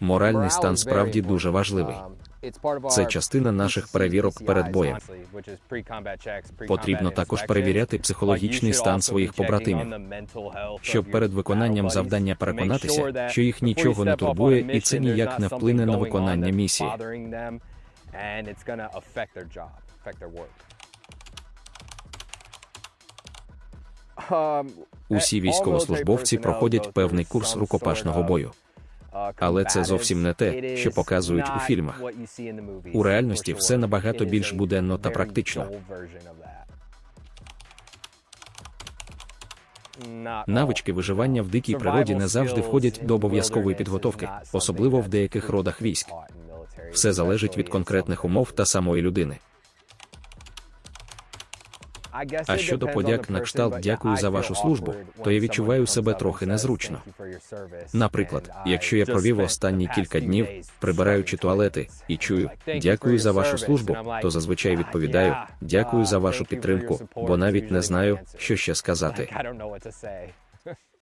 Моральний стан справді дуже важливий. Це частина наших перевірок перед боєм. Потрібно також перевіряти психологічний стан своїх побратимів, щоб перед виконанням завдання переконатися, що їх нічого не турбує, і це ніяк не вплине на виконання місії. Усі військовослужбовці проходять певний курс рукопашного бою. Але це зовсім не те, що показують у фільмах. У реальності все набагато більш буденно та практично. Навички виживання в дикій природі не завжди входять до обов'язкової підготовки, особливо в деяких родах військ. Все залежить від конкретних умов та самої людини. А щодо подяк на кшталт дякую за вашу службу, то я відчуваю себе трохи незручно. Наприклад, якщо я провів останні кілька днів, прибираючи туалети, і чую дякую за вашу службу, то зазвичай відповідаю дякую за вашу підтримку, бо навіть не знаю, що ще сказати.